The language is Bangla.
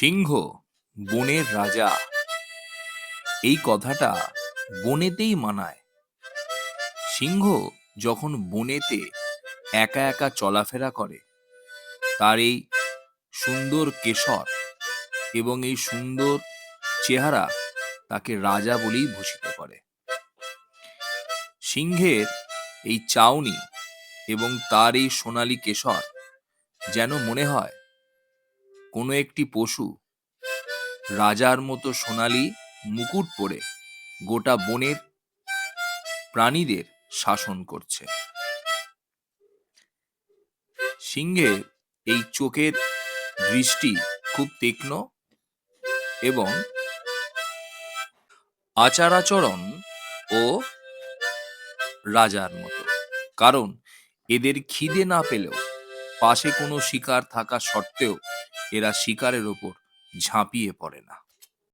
সিংহ, বনের রাজা। এই কথাটা বনেতেই মানায়। সিংহ যখন বনেতে একা একা চলাফেরা করে, তার এই সুন্দর কেশর এবং এই সুন্দর চেহারা তাকে রাজা বলেই ভূষিত করে। সিংহের এই চাউনি এবং তার এই সোনালী কেশর যেন মনে হয় কোনো একটি পশু রাজার মতো সোনালী মুকুট পরে গোটা বনের প্রাণীদের শাসন করছে। সিংহের এই চোখের দৃষ্টি খুব তীক্ষ্ণ এবং আচার আচরণ ও রাজার মতো। কারণ এদের খিদে না পেলেও পাশে কোনো শিকার থাকা সত্ত্বেও এরা শিকারের ওপর ঝাঁপিয়ে পড়ে না।